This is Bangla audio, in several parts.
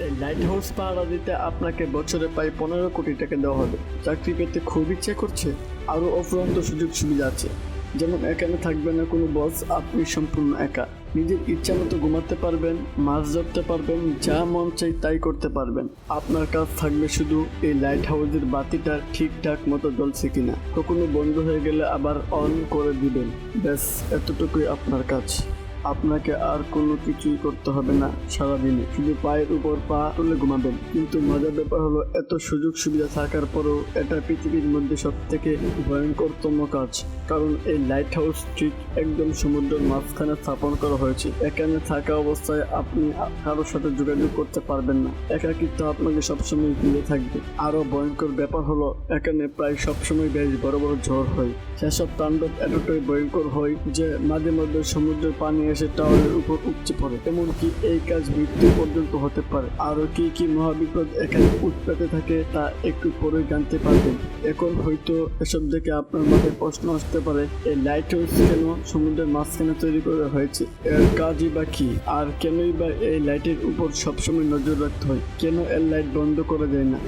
এই লাইট হাউস পাহারা দিতে আপনাকে বছরে প্রায় পনেরো কোটি টাকা দেওয়া হবে। চাকরি পেতে খুব ইচ্ছে করছে, আরও অফুরন্ত সুযোগ সুবিধা আছে। যেমন এখানে থাকবে না কোনো বস আপনি সম্পূর্ণ একা। নিজের ইচ্ছা মতো ঘুমাতে পারবেন, মাছ ধরতে পারবেন, যা মন চাই তাই করতে পারবেন। আপনার কাজ থাকবে শুধু এই লাইট হাউসের বাতিটা ঠিকঠাক মতো জ্বলছে কিনা। কখনো বন্ধ হয়ে গেলে আবার অন করে দিবেন। ব্যাস, এতটুকুই আপনার কাজ। আপনাকে আর কোনো কিছুই করতে হবে না সারাদিনে। শুধু পায়ের উপর পা তুলে ঘুমাবেন। কিন্তু মজার ব্যাপার হলো, এত সুযোগ সুবিধা থাকার পরেও এটা পৃথিবীর মধ্যে সব থেকে ভয়ঙ্করতম কাজ। কারণ এই লাইট হাউস ঠিক একদম সমুদ্রের মাঝখানে স্থাপন করা হয়েছে। এখানে থাকা অবস্থায় আপনি কারোর সাথে যোগাযোগ করতে পারবেন না। একাকিত্ব আপনাকে সবসময় ঘিরে থাকবে। আরও ভয়ঙ্কর ব্যাপার হলো, এখানে প্রায় সবসময় বেশ বড় বড় ঝড় হয়। সেসব তাণ্ডব এতটাই ভয়ঙ্কর হয় যে মাঝে মধ্যে সমুদ্রের পানি এসে টাওয়ারের উপর উপচে পড়ে। এমনকি এই কাজ মৃত্যু পর্যন্ত হতে পারে। আরও কি কি মহাবিপদ এখানে উৎপাতে থাকে, তা একটু পরে জানতে পারবেন। এখন হয়তো এসব দেখে আপনার মাথায় প্রশ্ন আসতে পারে, এই লাইট হাউস কেন সমুদ্রের মাঝখানে তৈরি করা হয়েছে? এর কাজই বা কি? আর কেনই বা এই লাইটের উপর সবসময় নজর রাখতে হয়? কেন এর লাইট বন্ধ করা যায় না?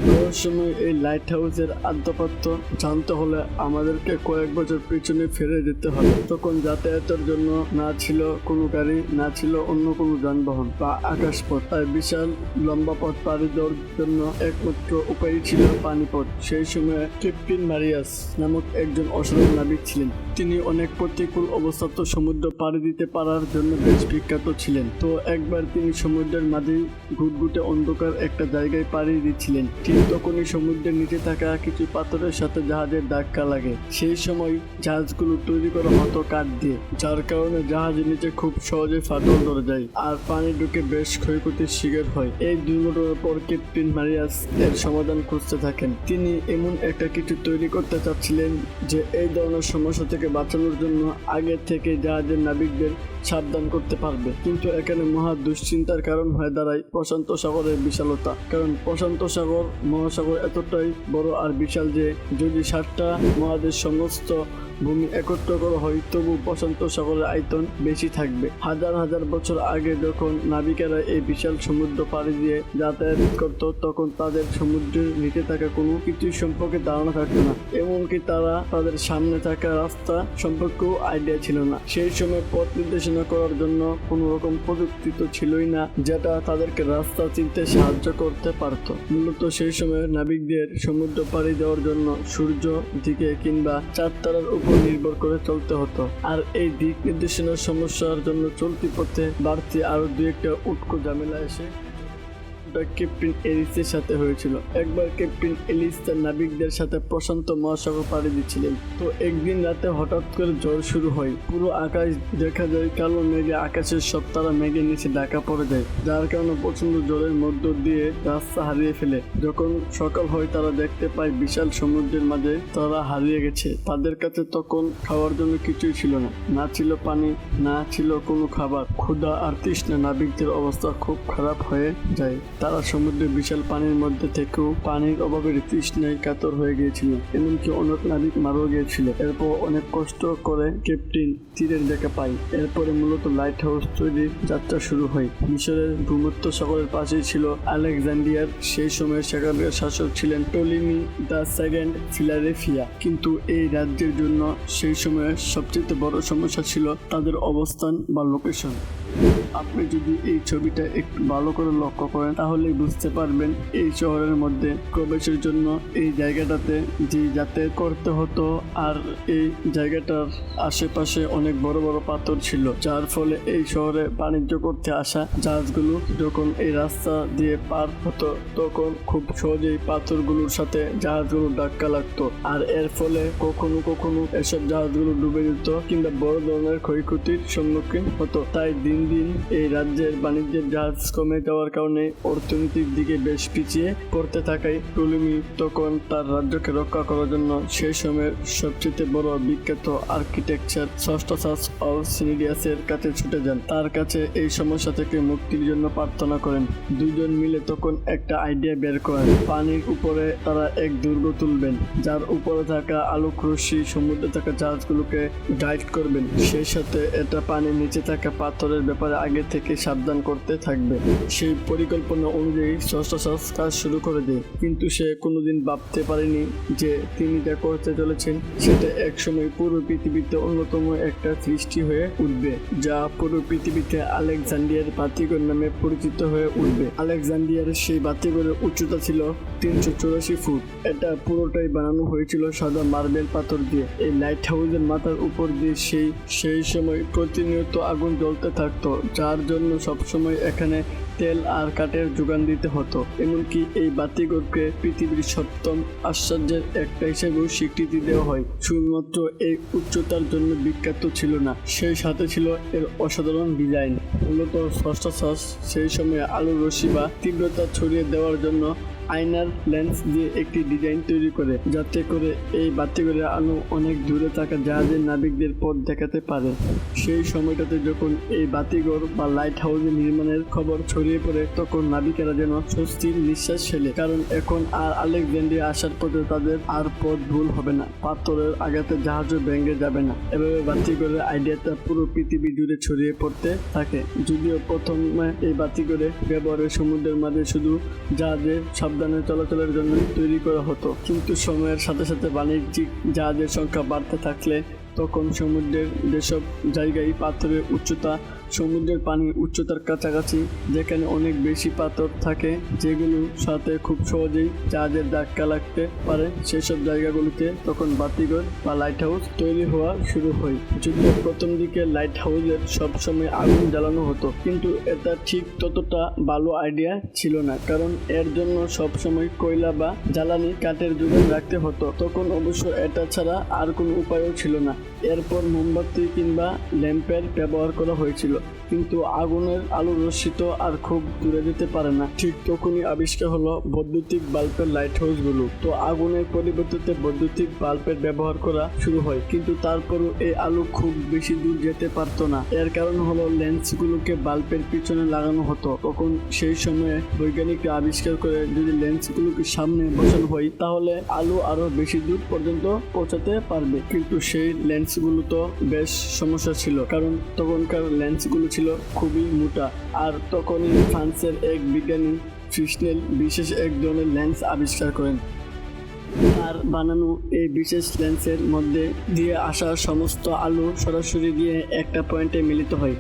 সময় এই লাইট হাউসের আদ্যপাত্য জানতে হলে আমাদেরকে কয়েক বছর পিছনে ফিরে যেতে হবে। তখন যাতায়াতের জন্য না ছিল কোনো গাড়ি না ছিল অন্য কোনো যানবাহন বা আকাশপথ, তাই বিশাল লম্বা পথ পাড়ি দেওয়ার জন্য একমাত্র উপায় ছিল পানিপথ। সেই সময় ক্যাপ্টেন মারিয়াস নামক একজন অসাধারণ নাবিক ছিলেন। তিনি অনেক প্রতিকূল অবস্থাত সমুদ্র পাড়ি দিতে পারার জন্য বেশ বিখ্যাত ছিলেন। তো একবার তিনি সমুদ্রের মাঝে ঘুটঘুটে অন্ধকার একটা জায়গায় পাড়ি দিচ্ছিলেন। ঠিক তখনই সমুদ্রের নিচে থাকা কিছু পাথরের সাথে জাহাজের ধাক্কা লাগে। সেই সময় জাহাজগুলো তৈরি করা হতো কাঠ দিয়ে, যার কারণে জাহাজের নিচে খুব সহজে ফাটল ধরে যায়। আর পানি ঢুকে বেশ ক্ষয়ক্ষতির শিকার হয়। এই দুর্ঘটনার পর ক্যাপ্টেন মারিয়াস এর সমাধান খুঁজতে থাকেন। তিনি এমন একটা কিছু তৈরি করতে চাচ্ছিলেন যে এই ধরনের সমস্যা থেকে বাঁচানোর জন্য আগে থেকে জাহাজের নাবিকদের সাবধান করতে পারবে। কিন্তু এখানে মহা দুশ্চিন্তার কারণ হয়ে দাঁড়ায় প্রশান্ত সাগরের বিশালতা। কারণ প্রশান্ত সাগর, মহাসাগর এতটাই বড় আর বিশাল যে যদি সাতটা মহাদেশ সমস্ত ভূমি একত্র করা হয়, তবু প্রশান্ত সাগরের আয়তন বেশি থাকবে। হাজার হাজার বছর আগে যখন নাবিকেরা এই বিশাল সমুদ্র পাড়ি দিয়ে যাতায়াত করত, তখন তাদের সমুদ্রের নিচে থাকা কোনো কিছু সম্পর্কে ধারণা থাকতো না। এমনকি তারা তাদের সামনে থাকা রাস্তা সম্পর্কেও আইডিয়া ছিল না। সেই সময় পথ নির্দেশনা করার জন্য কোনো রকম প্রযুক্তি তো ছিলই না, যেটা তাদেরকে রাস্তা চিনতে সাহায্য করতে পারত। মূলত সেই সময় নাবিকদের সমুদ্র পাড়ি দেওয়ার জন্য সূর্য দিকে কিংবা চার তারার উপর নির্ভর করে চলতে হতো। আর এই দিক নির্দেশনার সমস্যার জন্য চলতি পথে বাড়তি আরও দু একটা উটকো ঝামেলা এসে ওটা ক্যাপ্টেন এলিসের সাথে হয়েছিল। একবার ক্যাপ্টেন এলিস তার নাবিকদের সাথে প্রশান্ত মহাসাগর পাড়ি দিচ্ছিলেন। তো একদিন রাতে হঠাৎ করে ঝড় শুরু হয়। পুরো আকাশ দেখা যায় কালো মেঘে, আকাশের সব তারা মেঘের নিচে ঢাকা পড়ে যায়, যার কারণে প্রচণ্ড জলের মধ্য দিয়ে রাস্তা হারিয়ে ফেলে। যখন সকাল হয়, তারা দেখতে পায় বিশাল সমুদ্রের মাঝে তারা হারিয়ে গেছে। তাদের কাছে তখন খাওয়ার জন্য কিছুই ছিল না। না ছিল পানি, না ছিল কোনো খাবার। ক্ষুধা আর তৃষ্ণা নাবিকদের অবস্থা খুব খারাপ হয়ে যায়। তারা সমুদ্রের বিশাল পানির মধ্যে থেকেও পানির অভাবে তৃষ্ণায় কাতর হয়ে গিয়েছিল, এমনকি অনেক নাবিক মারাও গিয়েছিল। এরপর অনেক কষ্ট করে ক্যাপ্টেন তীরের দেখা পায়। এরপরে মূলত লাইট হাউস তৈরির যাত্রা শুরু হয়। মিশরের ভূমধ্য সাগরের পাশেই ছিল আলেকজান্ডিয়ার সেই সময় সেখানকার শাসক ছিলেন টলিমি দ্য সেকেন্ড ফিলারেফিয়া কিন্তু এই রাজ্যের জন্য সেই সময়ে সবচেয়ে বড় সমস্যা ছিল তাদের অবস্থান বা লোকেশন আপনি যদি এই ছবিটা একটু ভালো করে লক্ষ্য করেন, তাহলে বুঝতে পারবেন এই শহরের মধ্যে প্রবেশের জন্য এই জায়গাটাতে যে যাতায়াত করতে হতো আর এই জায়গাটার আশেপাশে অনেক বড় বড় পাথর ছিল, যার ফলে এই শহরে বাণিজ্য করতে আসা জাহাজগুলো যখন এই রাস্তা দিয়ে পার হতো, তখন খুব সহজেই পাথরগুলোর সাথে জাহাজগুলো ধাক্কা লাগতো। আর এর ফলে কখনো কখনো এসব জাহাজগুলো ডুবে যেত কিংবা বড় ধরনের ক্ষয়ক্ষতির সম্মুখীন হতো। তাই দিন দিন এই রাজ্যের বাণিজ্যের জাহাজ কমে যাওয়ার কারণে অর্থনৈতিক দিকে বেশ পিছিয়ে পড়তে থাকায় টুলুমি তখন তার রাজ্যকে রক্ষা করার জন্য সেই সময়ের সবচেয়ে বড় বিখ্যাত আর্কিটেকচার ষষ্ঠসাস অফ সিনিডিয়াসের কাছে ছুটে যান। তার কাছে এই সমস্যা থেকে মুক্তির জন্য প্রার্থনা করেন। দুজন মিলে তখন একটা আইডিয়া বের করেন। পানির উপরে তারা এক দুর্গ তুলবেন, যার উপরে থাকা আলোক রশ্মি সমুদ্রে থাকা জাহাজগুলোকে গাইড করবেন। সেই সাথে এটা পানির নিচে থাকা পাথরের ব্যাপারে আগে থেকে সাবধান করতে থাকবে। সেই পরিকল্পনা অনুযায়ী শ্বাস কাজ শুরু করে দেয় কিন্তু সে কোনোদিন ভাবতে পারেনি যে তিনি যা করতে চলেছেন, সেটা একসময় পুরো পৃথিবীতে অন্যতম একটা সৃষ্টি হয়ে উঠবে, যা পুরো পৃথিবীতে আলেকজান্ডিয়ার বাতিঘর নামে পরিচিত হয়ে উঠবে। আলেকজান্ডিয়ার সেই বাতিঘরের উচ্চতা ছিল তিনশো চুরাশি ফুট। এটা পুরোটাই বানানো হয়েছিল সাদা মার্বেল পাথর দিয়ে। এই লাইট হাউসের মাথার উপর দিয়ে সেই সেই সময় প্রতিনিয়ত আগুন জ্বলতে থাকতো। যার জন্য সবসময় এখানে তেল আর কাঠের যোগান দিতে হতো। এমনকি এই বাতিঘরকে পৃথিবীর সপ্তম আশ্চর্যের একটা হিসেবেও স্বীকৃতি দেওয়া হয়। শুধুমাত্র এই উচ্চতার জন্য বিখ্যাত ছিল না, সেই সাথে ছিল এর অসাধারণ ডিজাইন। মূলত ষষ্ঠ সেই সময় আলোর রশ্মি বা তীব্রতা ছড়িয়ে দেওয়ার জন্য আয়নার লেন্স দিয়ে একটি ডিজাইন তৈরি করে, যাতে করে এই বাতিঘরের আলো অনেক দূরে থাকা জাহাজের নাবিকদের পথ দেখাতে পারে। সেই সময়টাতে যখন এই বাতিঘর বা লাইট হাউসের নির্মাণের খবর ছড়িয়ে পড়ে, তখন নাবিকেরা যেন স্বস্তির নিঃশ্বাস ফেলে। কারণ এখন আর আলেকজান্ডিয়া আসার পথে তাদের আর পথ ভুল হবে না। পাথরের আঘাতে জাহাজও ভেঙে যাবে না। এভাবে বাতিঘরের আইডিয়াটা পুরো পৃথিবী জুড়ে ছড়িয়ে পড়তে থাকে। যদিও প্রথমে এই বাতিঘরে ব্যবহারের সমুদ্রের মাঝে শুধু জাহাজের সাবধানে চলাচলের জন্য তৈরি করা হতো। কিন্তু সময়ের সাথে সাথে বাণিজ্যিক জাহাজের সংখ্যা বাড়তে থাকলে তখন সমুদ্রের যেসব জায়গায় পাথরের উচ্চতা সমুদ্রের পানির উচ্চতার কাছাকাছি, যেখানে অনেক বেশি পাথর থাকে, যেগুলো সাথে খুব সহজেই জাহাজের ধাক্কা লাগতে পারে। সেসব জায়গাগুলিতে তখন বাতিঘর বা লাইট হাউস তৈরি হওয়া শুরু হয়। যদিও প্রথম দিকে লাইট হাউসের সবসময় আগুন জ্বালানো হতো, কিন্তু এটা ঠিক ততটা ভালো আইডিয়া ছিল না, কারণ এর জন্য সবসময় কয়লা বা জ্বালানি কাঠের যোগান রাখতে হতো। তখন অবশ্য এটা ছাড়া আর কোনো উপায়ও ছিল না। এরপর মোমবাতি কিংবা ল্যাম্পের ব্যবহার করা হয়েছিল। Vila. কিন্তু আগুনের আলোর রশ্মি তো আর খুব দূরে যেতে পারে না। ঠিক তখনই আবিষ্কার হলো বৈদ্যুতিক বাল্বের লাইট হাউসগুলো তো আগুনের পরিবর্তে বৈদ্যুতিক বাল্বের ব্যবহার করা শুরু হয়, কিন্তু তারপরও এই আলো খুব বেশি দূর যেতে পারতো না। এর কারণ হলো লেন্সগুলোকে বাল্বের পিছনে লাগানো হতো। তখন সেই সময়ে বৈজ্ঞানিকরা আবিষ্কার করে যদি লেন্সগুলোকে সামনে বসানো হয়, তাহলে আলো আরও বেশি দূর পর্যন্ত পৌঁছাতে পারবে। কিন্তু সেই লেন্সগুলো তো বেশ সমস্যা ছিল, কারণ তখনকার লেন্সগুলো ছিল খুবই মোটা। আর তখনই ফ্রান্সের এক বিজ্ঞানী ফিশনেল বিশেষ এক ধরনের লেন্স আবিষ্কার করেন। আর বানানো এই বিশেষ লেন্সের মধ্যে দিয়ে আসা সমস্ত আলো সরাসরি দিয়ে একটা পয়েন্টে মিলিত হয়,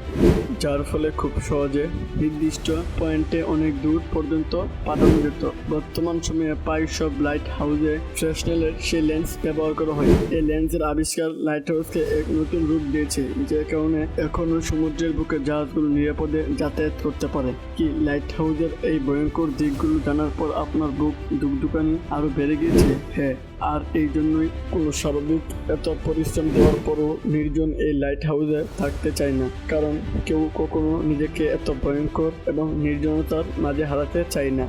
যার ফলে খুব সহজে নির্দিষ্ট পয়েন্টে অনেক দূর পর্যন্ত পাঠানো যেত। বর্তমান সময়ে প্রায় সব লাইট হাউসে ফ্রেশনেলের সেই লেন্স ব্যবহার করা হয়। এই লেন্সের আবিষ্কার লাইট হাউসকে এক নতুন রূপ দিয়েছে, যে কারণে এখনও সমুদ্রের বুকে জাহাজগুলো নিরাপদে যাতায়াত করতে পারে। কি লাইট হাউসের এই ভয়ঙ্কর দিকগুলো জানার পর আপনার বুক দুকদুকানি আরও বেড়ে গিয়েছে? হ্যাঁ আর এই জন্যই কোনো স্বাভাবিক এত পরিশ্রম দেওয়ার পরও নির্জন এই লাইট হাউসে থাকতে চায় না। কারণ কেউ কখনো নিজেকে এত ভয়ঙ্কর এবং নির্জনতার মাঝে হারাতে চায় না।